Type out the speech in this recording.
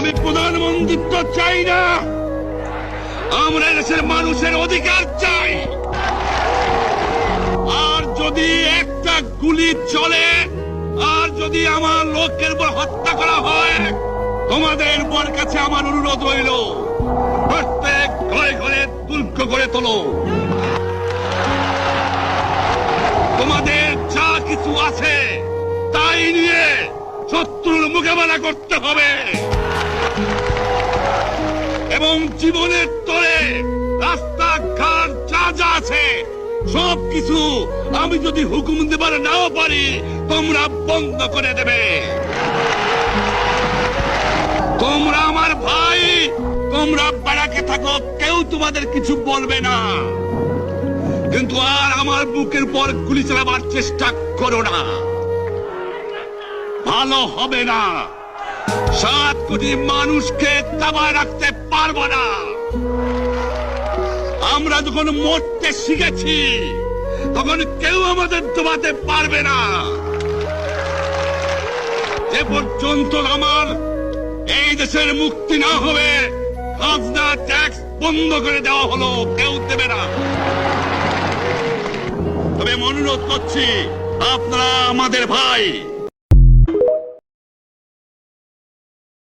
আমি প্রধানমন্ত্রিত্ব চাই না। আমরা দেশের মানুষের অধিকার চাই। আর যদি একটা গুলি চলে, আর যদি আমার লোকের উপর হত্যা করা হয়, তোমাদের বর কাছে আমার অনুরোধ রইল, প্রত্যেক ঘরে ঘরে দুর্গ করে তোলো। তোমাদের যা কিছু আছে, তাই নিয়ে শত্রুর মোকাবেলা করতে হবে। এবং জীবনের তরে রাস্তাঘাট যা যা আছে, সব কিছু আমি যদি হুকুম দেবার নাও পারি, তোমরা বন্ধ করে দেবে। তোমরা আমার ভাই, তোমরা বেড়াকে থাকো, কেউ তোমাদের কিছু বলবে না। কিন্তু আর আমার বুকের পর গুলি চালাবার চেষ্টা করো না। ভালো হবে না। সাত কোটি মানুষকে দাবায় রাখতে পারব না। আমরা যখন মরতে শিখেছি, তখন কেউ আমাদের দবাতে পারবে না। যে পর্যন্ত আমার এই দেশের মুক্তি না হবে খাজনা, ট্যাক্স বন্ধ করে দেওয়া হলো, কেউ দেবে না। তবে অনুরোধ করছি, আপনারা আমাদের ভাই